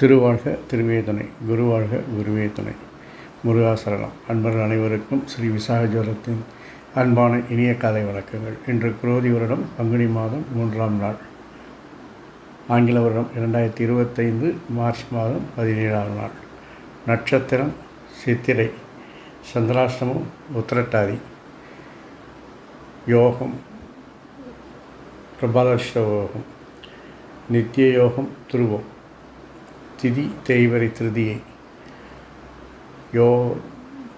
திருவாழ்க திருவேதனை குருவாழ்க குருவே துணை. முருகாசரணம் அன்பர்கள் அனைவருக்கும் ஸ்ரீ விசாகஜோரத்தின் அன்பான இனிய கதை வணக்கங்கள். இன்று குரோதி வருடம் பங்குனி மாதம் மூன்றாம் நாள். ஆங்கில வருடம் இரண்டாயிரத்தி இருபத்தைந்து மார்ச் மாதம் பதினேழாம் நாள். நட்சத்திரம் சித்திரை சந்திராஷ்டமம் உத்திரட்டாதி. யோகம் பிரபாதர்ஷ யோகம் நித்திய யோகம் துருவம். திதி தேய்வரை திருதியை. யோ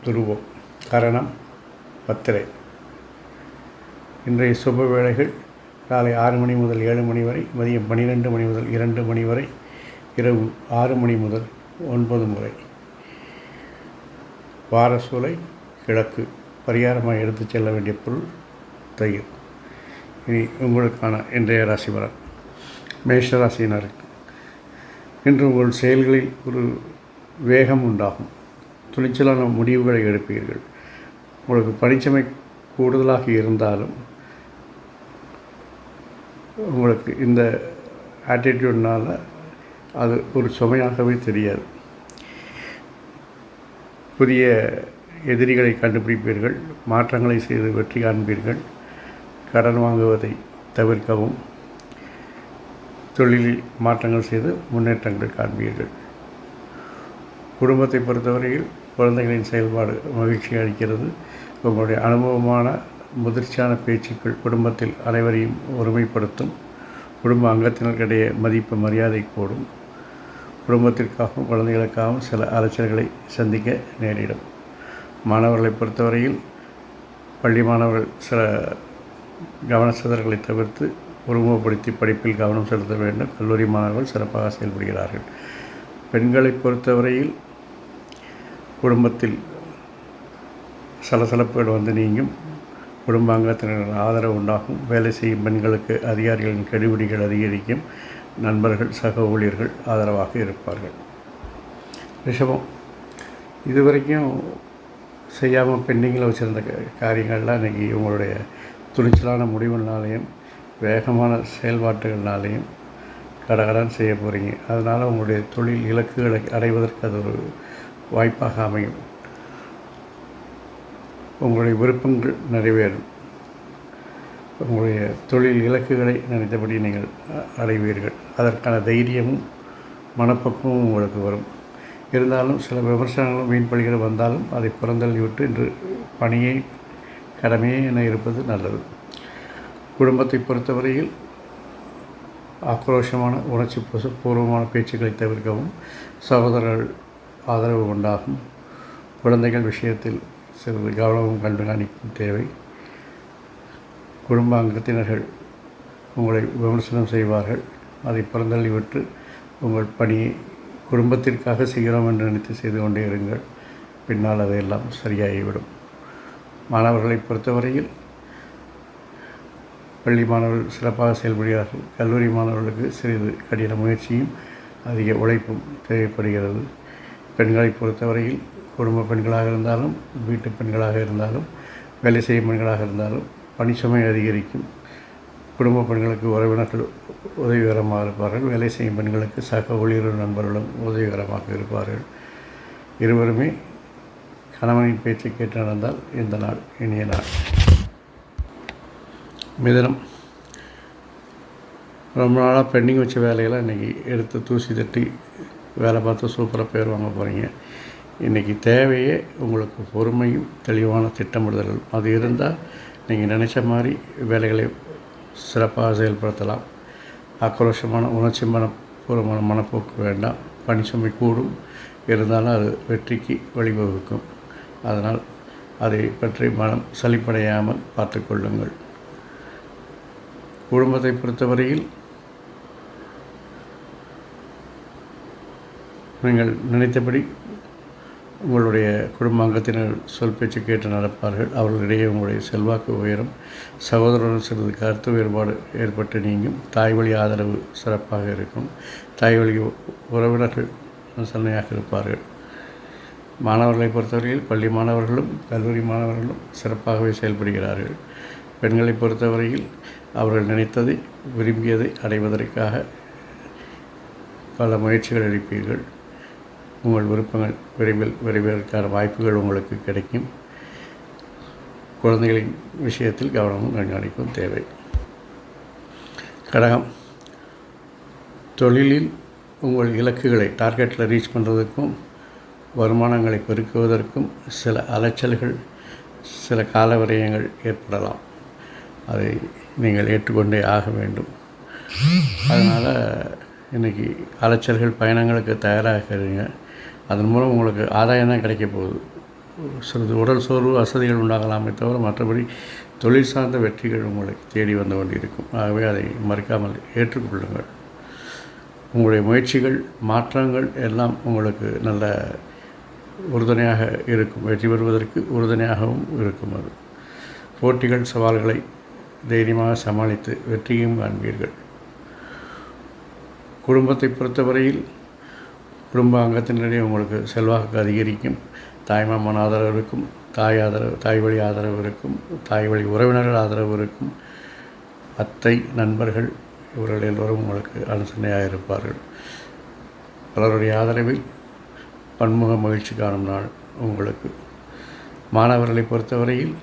துருவம் கரணம் பத்திரை. இன்றைய சுப வேளைகள் காலை ஆறு மணி முதல் ஏழு மணி வரை மதியம் பன்னிரெண்டு மணி முதல் இரண்டு மணி வரை இரவு ஆறு மணி முதல் ஒன்பது முறை. வாரசூலை கிழக்கு. பரிகாரமாக எடுத்து செல்ல வேண்டிய பொருள் தயிர். இனி உங்களுக்கான இன்றைய ராசி பலன். மேஷ ராசியினருக்கு. இன்று உங்கள் செயல்களில் ஒரு வேகம் உண்டாகும். துணிச்சலான முடிவுகளை எடுப்பீர்கள். உங்களுக்கு பணிச்சுமை கூடுதலாக இருந்தாலும் உங்களுக்கு இந்த ஆட்டிடியூட்னால் அது ஒரு சுமையாகவே தெரியாது. புதிய எதிரிகளை கண்டுபிடிப்பீர்கள். மாற்றங்களை செய்து வெற்றி காண்பீர்கள். கடன் வாங்குவதை தவிர்க்கவும். தொழிலில் மாற்றங்கள் செய்து முன்னேற்றங்கள் காண்பீர்கள். குடும்பத்தை பொறுத்தவரையில் குழந்தைகளின் செயல்பாடு மகிழ்ச்சி அளிக்கிறது. உங்களுடைய அனுபவமான முதிர்ச்சியான பேச்சுக்கள் குடும்பத்தில் அனைவரையும் ஒருமைப்படுத்தும். குடும்ப அங்கத்தினர்களிடையே மதிப்பு மரியாதை கூடும். குடும்பத்திற்காகவும் குழந்தைகளுக்காகவும் சில அலைச்சல்களை சந்திக்க நேரிடும். மாணவர்களை பொறுத்தவரையில் பள்ளி மாணவர்கள் சில கவனச்சிதறல்களை தவிர்த்து உருவப்படுத்தி படிப்பில் கவனம் செலுத்த வேண்டும். கல்லூரி மாணவர்கள் சிறப்பாக செயல்படுகிறார்கள். பெண்களை பொறுத்தவரையில் குடும்பத்தில் சலசலப்புகள் வந்து நீங்கும். குடும்ப அங்கத்தினர் ஆதரவு உண்டாகும். வேலை செய்யும் பெண்களுக்கு அதிகாரிகளின் கெடுபிடிகள் அதிகரிக்கும். நண்பர்கள் சக ஊழியர்கள் ஆதரவாக இருப்பார்கள். ரிஷபம் இதுவரைக்கும் செய்யாமல் பெண்டிங்கில் வச்சுருந்த காரியங்கள்லாம் இன்றைக்கி உங்களுடைய துணிச்சலான முடிவுனாலையும் வேகமான செயல்பாட்டுகள்னாலையும் கடகடன் செய்ய போகிறீங்க அதனால் உங்களுடைய தொழில் இலக்குகளை அடைவதற்கு அது ஒரு வாய்ப்பாக அமையும். உங்களுடைய விருப்பங்கள் நிறைவேறும். உங்களுடைய தொழில் இலக்குகளை நினைத்தபடி நீங்கள் அடைவீர்கள். அதற்கான தைரியமும் மனப்பக்குவமும் உங்களுக்கு வரும். இருந்தாலும் சில விமர்சனங்களும் வீண்பழிகள் வந்தாலும் அதை புறந்தள்ளி விட்டு இன்று பணியை கடமையே என இருப்பது நல்லது. குடும்பத்தை பொறுத்தவரையில் ஆக்ரோஷமான உணர்ச்சி பூர்வமான பேச்சுக்களை தவிர்க்கவும் சகோதரர்கள் ஆதரவு உண்டாகும். குழந்தைகள் விஷயத்தில் சிறிது கவனமும் கண்காணிப்பும் தேவை. குடும்ப அங்கத்தினர்கள் உங்களை விமர்சனம் செய்வார்கள். அதை புறந்தள்ளிவிட்டு உங்கள் பணியை குடும்பத்திற்காக செய்கிறோம் என்று நினைத்து செய்து கொண்டே இருங்கள். பின்னால் அதையெல்லாம் சரியாகிவிடும். மாணவர்களை பொறுத்தவரையில் பள்ளி மாணவர்கள் சிறப்பாக செயல்படுகிறார்கள். கல்லூரி மாணவர்களுக்கு சிறிது கடின முயற்சியும் அதிக உழைப்பும் தேவைப்படுகிறது. பெண்களை பொறுத்தவரையில் குடும்ப பெண்களாக இருந்தாலும் வீட்டு பெண்களாக இருந்தாலும் வேலை செய்யும் பெண்களாக இருந்தாலும் பணிச்சுமை அதிகரிக்கும். குடும்ப பெண்களுக்கு உறவினர்கள் உதவிகரமாக இருப்பார்கள். வேலை செய்யும் பெண்களுக்கு சக ஊழியர்கள் நண்பர்களும் உதவிகரமாக இருப்பார்கள். இருவருமே கணவனின் பேச்சை கேட்டு நடந்தால் இந்த நாள் இனிய நாள். மிதனம். ரொம்ப நாளாக பெண்டிங் வச்ச வேலையெல்லாம் இன்றைக்கி எடுத்து தூசி தட்டி வேலை பார்த்து சூப்பராக பேர் வாங்க போகிறீங்க இன்றைக்கி தேவையே உங்களுக்கு பொறுமையும் தெளிவான திட்டமிடுதல்கள். அது இருந்தால் நீங்கள் நினச்ச மாதிரி வேலைகளை சிறப்பாக செயல்படுத்தலாம். ஆக்ரோஷமான உணர்ச்சி மனப்பூர்வமான மனப்போக்கு வேண்டாம். பணிச்சுமை கூடும். இருந்தாலும் அது வெற்றிக்கு வழிவகுக்கும். அதனால் அதை பற்றி மனம் சலிப்படையாமல் பார்த்து கொள்ளுங்கள். குடும்பத்தை பொறுத்தவரையில் நீங்கள் நினைத்தபடி உங்களுடைய குடும்ப அங்கத்தினர் சொல் பேச்சு கேட்டு நடப்பார்கள். அவர்களிடையே உங்களுடைய செல்வாக்கு உயரும். சகோதரனுடன் சிறிது கருத்து வேறுபாடு ஏற்பட்டு நீங்கும். தாய் வழி ஆதரவு சிறப்பாக இருக்கும். தாய் வழி உறவினர்கள் சென்னையாக இருப்பார்கள். மாணவர்களை பொறுத்தவரையில் பள்ளி மாணவர்களும் கல்லூரி மாணவர்களும் சிறப்பாகவே செயல்படுகிறார்கள். பெண்களை பொறுத்தவரையில் அவர்கள் நினைத்ததை விரும்பியதை அடைவதற்காக பல முயற்சிகள் எடுப்பீர்கள். உங்கள் விருப்பங்கள் விரைவில் விரைவதற்கான வாய்ப்புகள் உங்களுக்கு கிடைக்கும். குழந்தைகளின் விஷயத்தில் கவனமும் கண்காணிப்பும் தேவை. கடகம் தொழிலில் உங்கள் இலக்குகளை டார்கெட்டில் ரீச் பண்ணுறதுக்கும் வருமானங்களை பெருக்குவதற்கும் சில அலைச்சல்கள் சில கால விரயங்கள் ஏற்படலாம். அதை நீங்கள் ஏற்றுக்கொண்டே ஆக வேண்டும். அதனால் இன்றைக்கி அலைச்சல்கள் பயணங்களுக்கு தயாராக இருங்க. அதன் மூலம் உங்களுக்கு ஆதாயம் தான் கிடைக்க போகுது. சிறிது உடல் சோர்வு வசதிகள் உண்டாகலாமே தவிர மற்றபடி தொழில் சார்ந்த வெற்றிகள் உங்களுக்கு தேடி வந்து கொண்டிருக்கும். ஆகவே அதை மறுக்காமல் ஏற்றுக்கொள்ளுங்கள். உங்களுடைய முயற்சிகள் மாற்றங்கள் எல்லாம் உங்களுக்கு நல்ல உறுதுணையாக இருக்கும். வெற்றி பெறுவதற்கு உறுதுணையாகவும் இருக்கும் அது. போட்டிகள் சவால்களை தைரியமாக சமாளித்து வெற்றியும் காண்பீர்கள். குடும்பத்தை பொறுத்தவரையில் குடும்ப அங்கத்தினரிடையே உங்களுக்கு செல்வாக்கு அதிகரிக்கும். தாய்மாமன் ஆதரவு இருக்கும் தாய் ஆதரவு தாய் வழி ஆதரவு இருக்கும் தாய் வழி உறவினர்கள் ஆதரவு இருக்கும். அத்தை நண்பர்கள் இவர்கள் எல்லோரும் உங்களுக்கு அனுசரணையாக இருப்பார்கள். பலருடைய ஆதரவில் பன்முக மகிழ்ச்சி காணும் நாள் உங்களுக்கு. மாணவர்களை பொறுத்தவரையில்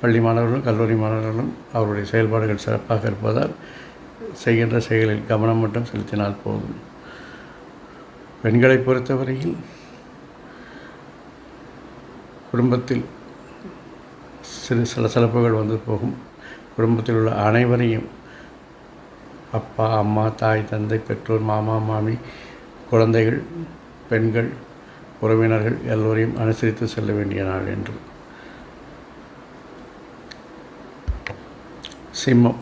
பள்ளி மாணவர்களும் கல்லூரி மாணவர்களும் அவருடைய செயல்பாடுகள் சிறப்பாக இருப்பதால் செய்கின்ற செயலில் கவனம் மட்டும் செலுத்தினால் போதும். பெண்களை பொறுத்தவரையில் குடும்பத்தில் சிறு சில சிறப்புகள் வந்து போகும். குடும்பத்தில் உள்ள அனைவரையும் அப்பா அம்மா தாய் தந்தை பெற்றோர் மாமா மாமி குழந்தைகள் பெண்கள் உறவினர்கள் எல்லோரையும் அனுசரித்து செல்ல வேண்டிய நாள் என்று சிம்மம்.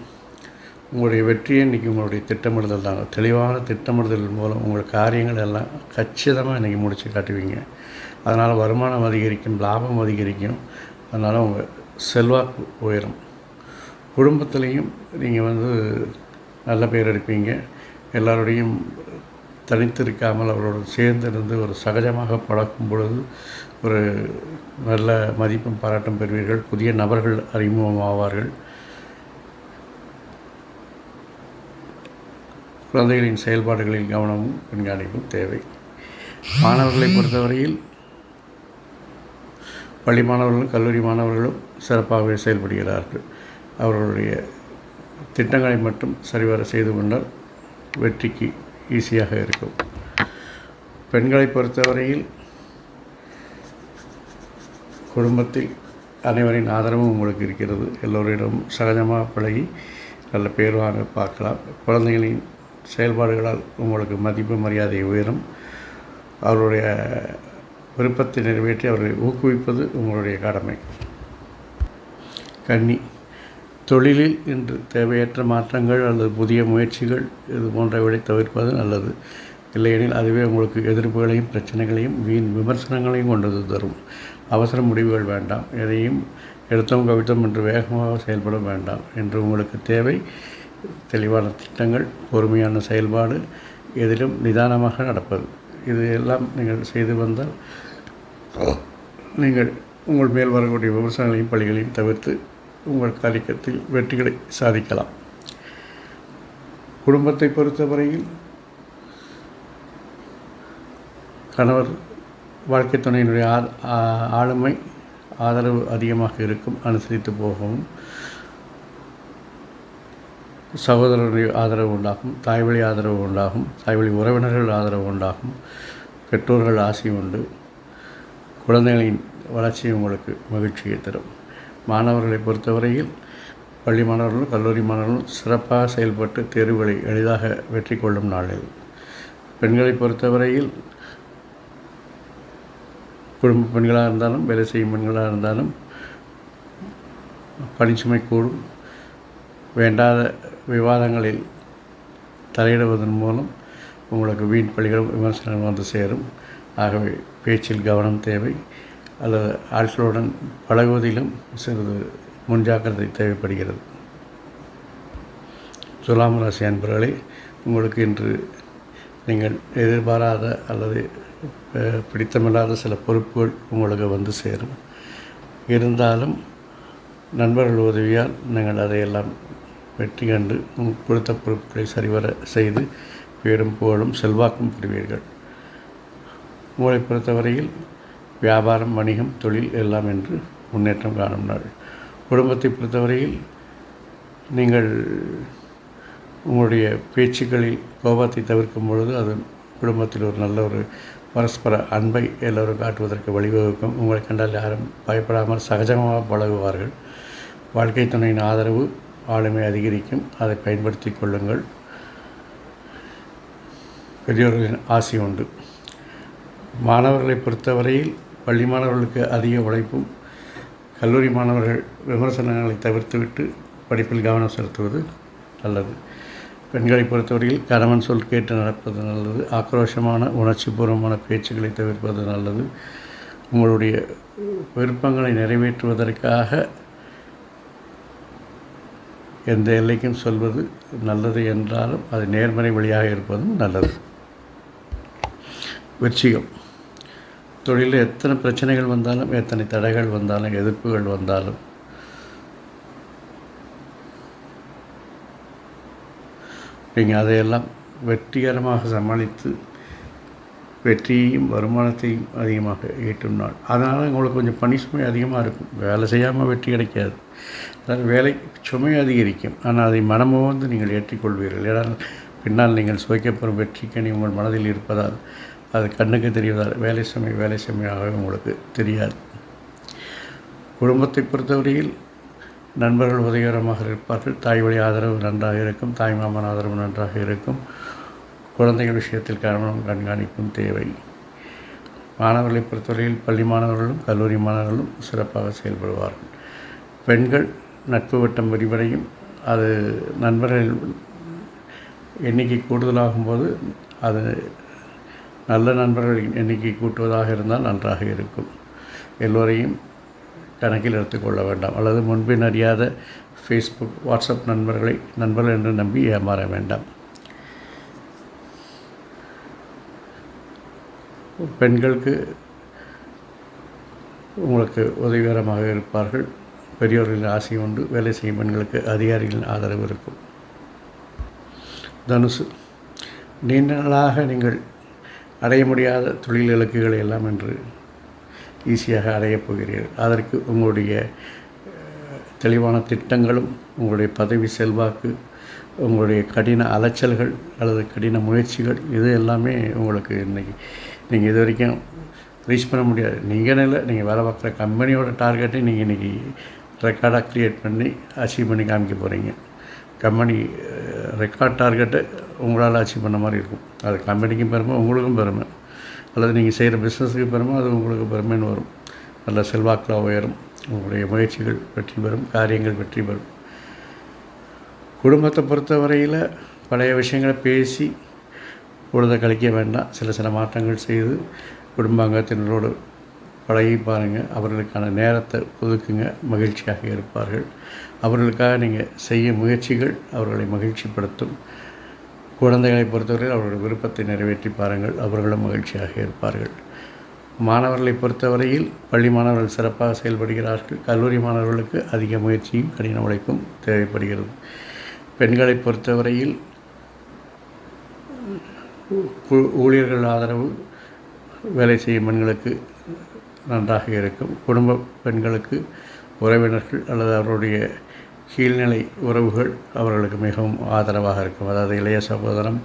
உங்களுடைய வெற்றியை இன்றைக்கி உங்களுடைய திட்டமிடுதல் தான். தெளிவான திட்டமிடுதல் மூலம் உங்கள் காரியங்கள் எல்லாம் கச்சிதமாக இன்றைக்கி முடித்து காட்டுவீங்க. அதனால் வருமானம் அதிகரிக்கும் லாபம் அதிகரிக்கும். அதனால் உங்கள் செல்வாக்கு உயரும். குடும்பத்துலேயும் நீங்கள் வந்து நல்ல பேர் எடுப்பீங்க. எல்லோருடையும் தனித்திருக்காமல் அவரோடு சேர்ந்து இருந்து ஒரு சகஜமாக பழக்கும் பொழுது ஒரு நல்ல மதிப்பும் பாராட்டும் பெறுவீர்கள். புதிய நபர்கள் அறிமுகமாவார்கள். குழந்தைகளின் செயல்பாடுகளில் கவனமும் கண்காணிப்பும் தேவை. மாணவர்களை பொறுத்தவரையில் பள்ளி மாணவர்களும் கல்லூரி மாணவர்களும் சிறப்பாகவே செயல்படுகிறார்கள். அவர்களுடைய திட்டங்களை மட்டும் சரிவர செய்து கொண்டால் வெற்றிக்கு ஈஸியாக இருக்கும். பெண்களை பொறுத்தவரையில் குடும்பத்தில் அனைவரின் ஆதரவும் உங்களுக்கு இருக்கிறது. எல்லோரிடம் சகஜமாக பழகி நல்ல பேர் வாங்க பார்க்கலாம். குழந்தைகளின் செயல்பாடுகளால் உங்களுக்கு மதிப்பு மரியாதை உயரும். அவருடைய விருப்பத்தை நிறைவேற்றி அவர்களை ஊக்குவிப்பது உங்களுடைய கடமை. கன்னி தொழிலில் இன்று தேவையற்ற மாற்றங்கள் அல்லது புதிய முயற்சிகள் இது போன்றவற்றை தவிர்ப்பது நல்லது. இல்லையெனில் அதுவே உங்களுக்கு எதிர்ப்புகளையும் பிரச்சனைகளையும் வீண் விமர்சனங்களையும் கொண்டது தரும். அவசர முடிவுகள் வேண்டாம். எதையும் எடுத்தோம் கவித்தோம் என்று வேகமாக செயல்பட வேண்டாம். என்று உங்களுக்கு தேவை தெளிவான திட்டங்கள் பொறுமையான செயல்பாடு எதிலும் நிதானமாக நடப்பது. இது எல்லாம் நீங்கள் செய்து வந்தால் நீங்கள் உங்கள் மேல் வரக்கூடிய விமர்சனங்களையும் பள்ளிகளையும் தவிர்த்து உங்கள் காரியத்தில் வெற்றிகளை சாதிக்கலாம். குடும்பத்தை பொறுத்தவரையில் கணவர் வாழ்க்கை துணையினுடைய ஆளுமை ஆதரவு அதிகமாக இருக்கும் அனுசரித்து போகவும் சகோதரருடைய ஆதரவு உண்டாகும் தாய்வழி ஆதரவு உண்டாகும் தாய்வழி உறவினர்கள் ஆதரவு உண்டாகும் பெற்றோர்கள் ஆசை உண்டு. குழந்தைகளின் வளர்ச்சி உங்களுக்கு மகிழ்ச்சியை தரும். மாணவர்களை பொறுத்தவரையில் பள்ளி மாணவர்களும் கல்லூரி மாணவர்களும் சிறப்பாக செயல்பட்டு தேர்வுகளை எளிதாக வெற்றி கொள்ளும் நாள் இது. பெண்களை பொறுத்தவரையில் குடும்ப பெண்களாக இருந்தாலும் வேலை செய்யும் பெண்களாக இருந்தாலும் பணிச்சுமை கூடும் வேண்டாத விவாதங்களில் தலையிடுவதன் மூலம் உங்களுக்கு வீண் பள்ளிகளும் விமர்சனம் வந்து சேரும். ஆகவே பேச்சில் கவனம் தேவை. அல்லது ஆட்களுடன் பழகுவதிலும் சிறிது முன்ஜாக்கிரதை தேவைப்படுகிறது. துலாம் ராசி அன்பர்களே உங்களுக்கு இன்று நீங்கள் எதிர்பாராத அல்லது பிடித்தமில்லாத சில பொறுப்புகள் உங்களுக்கு வந்து சேரும். இருந்தாலும் நண்பர்கள் உதவியால் நீங்கள் அதையெல்லாம் வெற்றி கண்டு உட்படுத்த பொருட்களை சரிவர செய்து பேரும் புகழும் செல்வாக்கும் பெறுவீர்கள். உங்களை பொறுத்தவரையில் வியாபாரம் வணிகம் தொழில் எல்லாம் என்று முன்னேற்றம் காணும் நாள். குடும்பத்தை பொறுத்தவரையில் நீங்கள் உங்களுடைய பேச்சுக்களில் கோபத்தை தவிர்க்கும் பொழுது அது குடும்பத்தில் ஒரு நல்ல ஒரு பரஸ்பர அன்பை எல்லோரும் காட்டுவதற்கு வழிவகுக்கும். உங்களை கண்டால் யாரும் பயப்படாமல் சகஜமாக பழகுவார்கள். வாழ்க்கை துணையின் ஆதரவு ஆளுமை அதிகரிக்கும். அதை பயன்படுத்தி கொள்ளுங்கள். பெரியோர்களின் ஆசை உண்டு. மாணவர்களை பொறுத்தவரையில் பள்ளி மாணவர்களுக்கு அதிக உழைப்பும் கல்லூரி மாணவர்கள் விமர்சனங்களை தவிர்த்துவிட்டு படிப்பில் கவனம் செலுத்துவது நல்லது. பெண்களை பொறுத்தவரையில் கணவன் சொல் கேட்டு நடப்பது நல்லது. ஆக்ரோஷமான உணர்ச்சிபூர்வமான பேச்சுக்களை தவிர்ப்பது நல்லது. உங்களுடைய விருப்பங்களை நிறைவேற்றுவதற்காக எந்த எல்லைக்கும் சொல்வது நல்லது என்றாலும் அது நேர்மறை வழியாக இருப்பதும் நல்லது. வெற்றிகம். தொழிலில் எத்தனை பிரச்சனைகள் வந்தாலும் எத்தனை தடைகள் வந்தாலும் எதிர்ப்புகள் வந்தாலும் நீங்கள் அதையெல்லாம் வெற்றிகரமாக சமாளித்து வெற்றியையும் வருமானத்தையும் அதிகமாக ஈட்டும் நாள். அதனால் உங்களுக்கு கொஞ்சம் பணி சுமை அதிகமாக இருக்கும். வேலை செய்யாமல் வெற்றி கிடைக்காது. அதாவது வேலை சுமை அதிகரிக்கும். ஆனால் அதை மனமுவந்து நீங்கள் ஏற்றிக்கொள்வீர்கள். ஏனால் பின்னால் நீங்கள் சுவைக்கப்பெறும் வெற்றிக்கணி உங்கள் மனதில் இருப்பதால் அது கண்ணுக்கு தெரிவதால் வேலை சுமை வேலை சுமையாகவே உங்களுக்கு தெரியாது. குடும்பத்தை பொறுத்தவரையில் நண்பர்கள் உதவிகரமாக இருப்பார்கள். தாய் வழி ஆதரவு நன்றாக இருக்கும். தாய் மாமன் ஆதரவு நன்றாக இருக்கும். குழந்தைகள் விஷயத்தில் கவனம் கண்காணிப்பும் தேவை. மாணவர்களை பொறுத்தவரையில் பள்ளி மாணவர்களும் கல்லூரி மாணவர்களும் சிறப்பாக செயல்படுவார்கள். பெண்கள் நட்பு வட்டம் விரிவடையும். அது நண்பர்கள் எண்ணிக்கை கூடுதலாகும் போது அது நல்ல நண்பர்களின் எண்ணிக்கை கூட்டுவதாக இருந்தால் நன்றாக இருக்கும். எல்லோரையும் கணக்கில் எடுத்துக்கொள்ள வேண்டாம். அல்லது முன்பின் அறியாத ஃபேஸ்புக் வாட்ஸ்அப் நண்பர்களை நண்பர்கள் என்று நம்பி ஏமாற வேண்டாம். பெண்களுக்கு உங்களுக்கு உதவிகரமாக இருப்பார்கள். பெரியோர்களின் ஆசை உண்டு. வேலை செய்யும் பெண்களுக்கு அதிகாரிகளின் ஆதரவு இருக்கும். தனுசு நீண்ட நாளாக நீங்கள் அடைய முடியாத தொழில் இலக்குகளை எல்லாம் என்று ஈஸியாக அடையப் போகிறீர்கள். அதற்கு உங்களுடைய தெளிவான திட்டங்களும் உங்களுடைய பதவி செல்வாக்கு உங்களுடைய கடின அலைச்சல்கள் அல்லது கடின முயற்சிகள் இது எல்லாமே உங்களுக்கு இன்றைக்கி நீங்கள் இது வரைக்கும் ரீச் பண்ண முடியாது. நீங்கள் இல்லை நீங்கள் வேலை பார்க்குற கம்பெனியோட டார்கெட்டை நீங்கள் இன்றைக்கி ரெக்கார்டாக க்ரியேட் பண்ணி அச்சீவ் பண்ணி காமிக்க போகிறீங்க கம்பெனி ரெக்கார்ட் டார்கெட்டை உங்களால் அச்சீவ் பண்ண மாதிரி இருக்கும். அது கம்பெனிக்கும் பெருமை உங்களுக்கும் பெருமை. அல்லது நீங்கள் செய்கிற பிஸ்னஸுக்கு பெருமை அது உங்களுக்கு பெருமைன்னு வரும். நல்ல செல்வாக்கில் உயரும். உங்களுடைய முயற்சிகள் வெற்றி பெறும் காரியங்கள் வெற்றி பெறும். குடும்பத்தை பொறுத்தவரையில் பழைய விஷயங்களை பேசி பொழுதை கழிக்க வேண்டாம். சில சில மாற்றங்கள் செய்து குடும்பாங்கத்தினரோடு பழகி பாருங்கள் அவர்களுக்கான நேரத்தை ஒதுக்குங்க. மகிழ்ச்சியாக இருப்பார்கள். அவர்களுக்காக நீங்கள் செய்ய முயற்சிகள் அவர்களை மகிழ்ச்சிப்படுத்தும். குழந்தைகளை பொறுத்தவரையில் அவர்களுடைய விருப்பத்தை நிறைவேற்றி பாருங்கள். அவர்களும் மகிழ்ச்சியாக இருப்பார்கள். மாணவர்களை பொறுத்தவரையில் பள்ளி மாணவர்கள் சிறப்பாக செயல்படுகிறார்கள். கல்லூரி மாணவர்களுக்கு அதிக முயற்சியும் கடின உழைப்பும் தேவைப்படுகிறது. பெண்களை பொறுத்தவரையில் ஊழியர்கள் ஆதரவு வேலை செய்யும் பெண்களுக்கு நன்றாக இருக்கும். குடும்ப பெண்களுக்கு உறவினர்கள் அல்லது அவருடைய கீழ்நிலை உறவுகள் அவர்களுக்கு மிகவும் ஆதரவாக இருக்கும். அதாவது இளைய சகோதரம்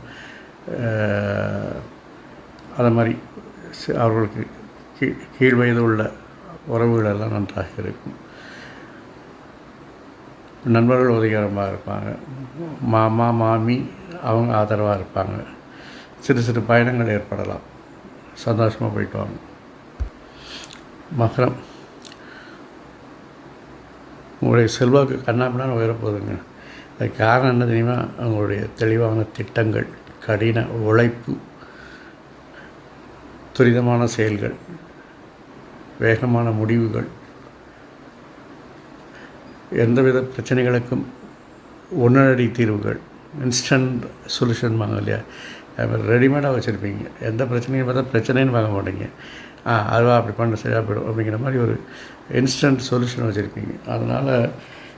அது மாதிரி அவர்களுக்கு கீழ் வயது உள்ள உறவுகளெல்லாம் நன்றாக இருக்கும். நண்பர்கள் உதவிகரமாக இருப்பாங்க. மாமா மாமி அவங்க ஆதரவாக இருப்பாங்க. சிறு சிறு பயணங்கள் ஏற்படலாம். சந்தோஷமாக போயிட்டு வாங்க. மகரம். உங்களுடைய செல்வாக்கு கண்ணாப்பினான்னு உயரப்போகுதுங்க. அதுக்கு காரணம் என்ன தெரியுமா? அவங்களுடைய தெளிவான திட்டங்கள் கடின உழைப்பு துரிதமான செயல்கள் வேகமான முடிவுகள் எந்தவித பிரச்சனைகளுக்கும் உடனடி தீர்வுகள் இன்ஸ்டன்ட் சொல்யூஷன் வாங்க இல்லையா? ரெடிமேடாக வச்சுருப்பீங்க. எந்த பிரச்சனையும் பார்த்தா பிரச்சனைன்னு வாங்க மாட்டீங்க. ஆ அதுவா அப்படி பண்ண சரியாக போயிடும் அப்படிங்கிற மாதிரி ஒரு இன்ஸ்டன்ட் சொல்யூஷன் வச்சுருப்பீங்க. அதனால்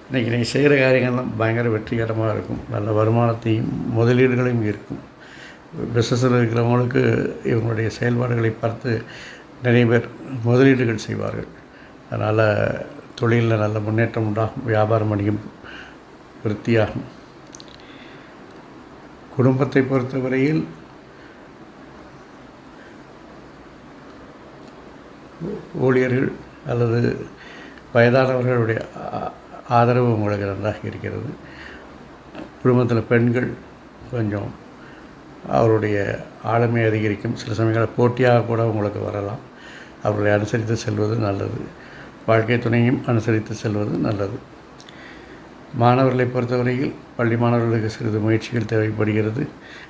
இன்றைக்கி நீங்கள் செய்கிற காரியங்கள்லாம் பயங்கர வெற்றிகரமாக இருக்கும். நல்ல வருமானத்தையும் முதலீடுகளையும் இருக்கும் பிஸ்னஸில் இருக்கிறவங்களுக்கு இவங்களுடைய செயல்பாடுகளை பார்த்து நிறைய பேர் முதலீடுகள் செய்வார்கள். அதனால் தொழிலில் நல்ல முன்னேற்றம் உண்டாகும் வியாபாரம் அணியும் விருத்தியாகும் குடும்பத்தை பொறுத்தவரையில் ஊழியர்கள் அல்லது வயதானவர்களுடைய ஆதரவு உங்களுக்கு நன்றாக இருக்கிறது. குடும்பத்தில் பெண்கள் கொஞ்சம் அவருடைய ஆளுமை அதிகரிக்கும். சில சமயங்களில் போட்டியாக கூட உங்களுக்கு வரலாம். அவர்களை அனுசரித்து செல்வது நல்லது. வாழ்க்கை துணையும் அனுசரித்து செல்வது நல்லது. மாணவர்களை பொறுத்தவரையில் பள்ளி மாணவர்களுக்கு சிறிது முயற்சிகள் தேவைப்படுகிறது.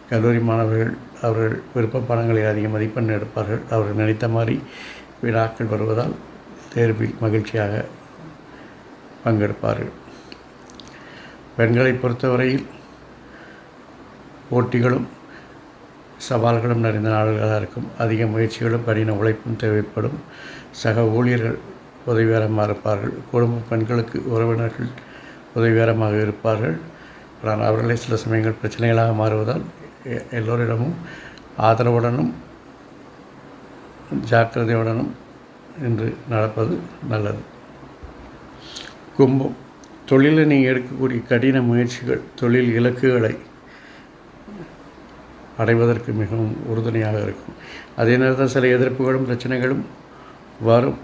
கல்லூரி மாணவர்கள் அவர்கள் விருப்ப பாடங்களை அதிக மதிப்பெண் எடுப்பார்கள். அவர்கள் நினைத்த மாதிரி விழாக்கள் வருவதால் தேர்வில் மகிழ்ச்சியாக பங்கெடுப்பார்கள். பெண்களை பொறுத்தவரையில் போட்டிகளும் சவால்களும் நிறைந்த நாடுகளாக இருக்கும். அதிக முயற்சிகளும் கடின உழைப்பும் தேவைப்படும். சக ஊழியர்கள் உதவிகரமாக இருப்பார்கள். குடும்ப பெண்களுக்கு உறவினர்கள் உதவிகரமாக இருப்பார்கள். ஆனால் அவர்களே சில சமயங்கள் பிரச்சனைகளாக மாறுவதால் எ- எல்லோரிடமும் ஆதரவுடனும் ஜாக்கிரதையுடனும் இன்று நடப்பது நல்லது. கும்பம். தொழிலில் நீங்கள் எடுக்கக்கூடிய கடின முயற்சிகள் தொழில் இலக்குகளை அடைவதற்கு மிகவும் உறுதுணையாக இருக்கும். அதே நேரத்தில் சில எதிர்ப்புகளும் பிரச்சனைகளும் வரும்.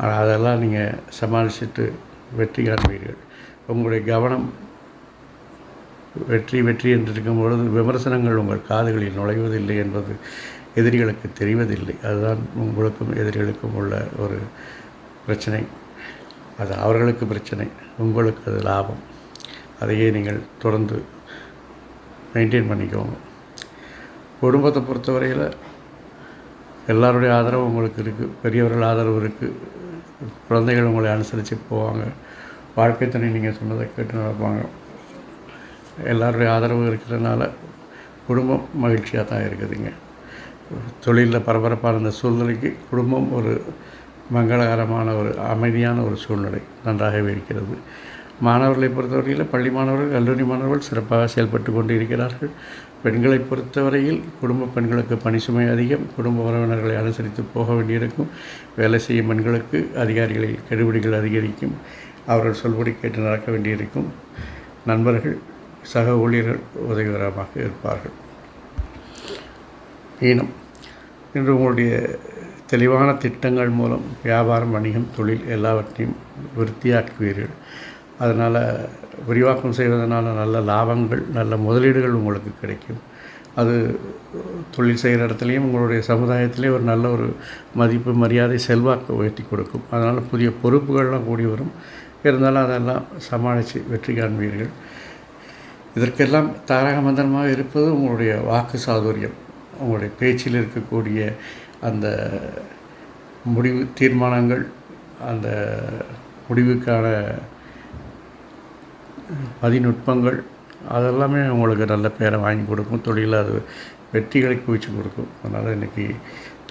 ஆனால் அதெல்லாம் நீங்கள் சமாளிச்சுட்டு வெற்றி காண்பீர்கள். உங்களுடைய கவனம் வெற்றி வெற்றி என்று இருக்கும் பொழுது விமர்சனங்கள் உங்கள் காதுகளில் நுழைவதில்லை என்பது எதிரிகளுக்கு தெரிவதில்லை. அதுதான் உங்களுக்கும் எதிரிகளுக்கும் உள்ள ஒரு பிரச்சனை. அது அவர்களுக்கு பிரச்சனை உங்களுக்கு அது லாபம். அதையே நீங்கள் தொடர்ந்து மெயின்டைன் பண்ணிக்கோங்க. குடும்பத்தை பொறுத்தவரையில் எல்லாருடைய ஆதரவும் உங்களுக்கு இருக்குது பெரியவர்கள் ஆதரவு இருக்குது குழந்தைகள் உங்களை அனுசரித்து போவாங்க. வாழ்க்கை துணை நீங்கள் சொன்னதை கேட்டு நடப்பாங்க. எல்லாருடைய ஆதரவு இருக்கிறதுனால குடும்பம் மகிழ்ச்சியாக தான் இருக்குதுங்க. தொழிலில் பரபரப்பான இந்த சூழ்நிலைக்கு குடும்பம் ஒரு மங்களகரமான ஒரு அமைதியான ஒரு சூழ்நிலை நன்றாகவே இருக்கிறது. மாணவர்களை பொறுத்தவரையில் பள்ளி மாணவர்கள் கல்லூரி மாணவர்கள் சிறப்பாக செயல்பட்டு கொண்டு இருக்கிறார்கள். பெண்களை பொறுத்தவரையில் குடும்ப பெண்களுக்கு பணி சுமை அதிகம். குடும்ப உறவினர்களை அனுசரித்து போக வேண்டியிருக்கும். வேலை செய்யும் பெண்களுக்கு அதிகாரிகளில் கெடுபிடிகள் அதிகரிக்கும். அவர்கள் சொல்படி கேட்டு நடக்க வேண்டியிருக்கும். நண்பர்கள் சக ஊழியர்கள் உதவிகரமாக இருப்பார்கள். ஈனம் இன்று உங்களுடைய தெளிவான திட்டங்கள் மூலம் வியாபாரம் வணிகம் தொழில் எல்லாவற்றையும் விருத்தியாக்குவீர்கள். அதனால் விரிவாக்கம் செய்வதனால் நல்ல லாபங்கள் நல்ல முதலீடுகள் உங்களுக்கு கிடைக்கும். அது தொழில் செய்கிற இடத்துலையும் உங்களுடைய சமுதாயத்திலேயே ஒரு நல்ல ஒரு மதிப்பு மரியாதை செல்வாக்கு உயர்த்தி கொடுக்கும். அதனால் புதிய பொறுப்புகள்லாம் கூடி வரும். இருந்தாலும் அதெல்லாம் சமாளித்து வெற்றி காண்பீர்கள். இதற்கெல்லாம் தாரக மந்திரமாக இருப்பது உங்களுடைய வாக்கு சாதுரியம். உங்களுடைய பேச்சில் இருக்கக்கூடிய அந்த முடிவு தீர்மானங்கள் அந்த முடிவுக்கான பதிநுட்பங்கள் அதெல்லாமே உங்களுக்கு நல்ல பேரை வாங்கி கொடுக்கும். தொழிலில் அது வெற்றிகளை குவிச்சு கொடுக்கும். அதனால் இன்றைக்கி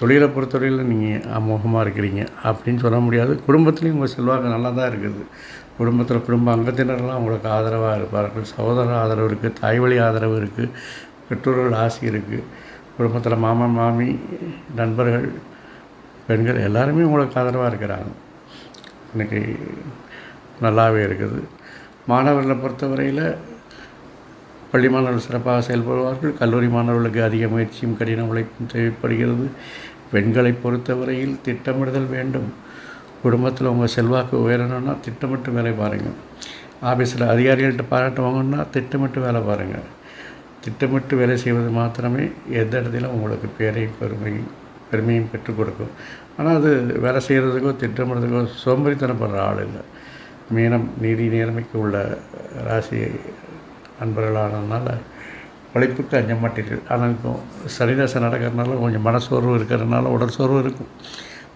தொழிலை பொறுத்தவரையில் நீங்கள் அமோகமாக இருக்கிறீங்க. அப்படின்னு சொல்ல முடியாது. குடும்பத்துலேயும் உங்கள் செல்வாக்கு நல்லா தான் இருக்குது. குடும்பத்தில் குடும்ப அங்கத்தினர்லாம் உங்களுக்கு ஆதரவாக இருப்பார்கள். சகோதர ஆதரவு இருக்குது தாய் வழி ஆதரவு இருக்குது பெற்றோர்கள் ஆசை இருக்குது குடும்பத்தில் மாமன் மாமி நண்பர்கள் பெண்கள் எல்லாருமே உங்களுக்கு ஆதரவாக இருக்கிறாங்க. இன்றைக்கி நல்லாவே இருக்குது. மாணவர்களை பொறுத்தவரையில் பள்ளி மாணவர்கள் சிறப்பாக செயல்படுவார்கள். கல்லூரி மாணவர்களுக்கு அதிக முயற்சியும் கடின உழைப்பும் தேவைப்படுகிறது. பெண்களை பொறுத்தவரையில் திட்டமிடுதல் வேண்டும். குடும்பத்தில் உங்கள் செல்வாக்கு உயரணும்னா திட்டமிட்டு வேலை பாருங்கள் ஆஃபீஸில் அதிகாரிகள்கிட்ட பாராட்டு வாங்கணும்னா திட்டமிட்டு வேலை பாருங்கள் திட்டமிட்டு வேலை செய்வது மாத்திரமே எந்த இடத்திலும் உங்களுக்கு பேரையும் பெருமையும் பெருமையும் பெற்றுக் கொடுக்கும். ஆனால் அது வேலை செய்கிறதுக்கோ திட்டமிடுறதுக்கோ சோம்பேறித்தனப்படுற ஆள் இல்லை. மீனம் நீதி நேர்மைக்கு உள்ள ராசி நண்பர்களானதுனால உழைப்புக்கு அஞ்ச மாட்டீர்கள். ஆனால் இப்போ சனிதாசம் நடக்கிறதுனால கொஞ்சம் மனசோர்வு இருக்கிறதுனால உடல் சோர்வு இருக்கும்.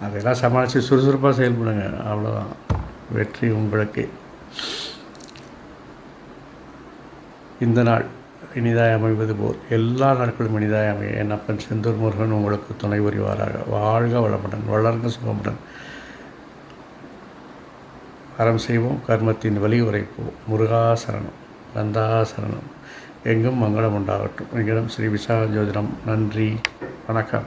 அதெல்லாம் சமாளித்து சுறுசுறுப்பாக செயல்படுங்க. அவ்வளோதான் வெற்றி உங்களுக்கு. இந்த நாள் இனிதாய் அமைவது போல். எல்லா நாட்களும் இனிதாய் அமைய. என் அப்பன் செந்தூர் முருகன் உங்களுக்கு துணை புரிவாராக. வாழ்க வளமுடன். வளர்க சுகமுடன். அறம் செய்வோம் கர்மத்தின் வழி உரைப்போம். முருகாசரணம் கந்தாசரணம் எங்கும் மங்களம் உண்டாகட்டும். எங்களிடம் ஸ்ரீ விசாக ஜோதிடம் நன்றி. வணக்கம்.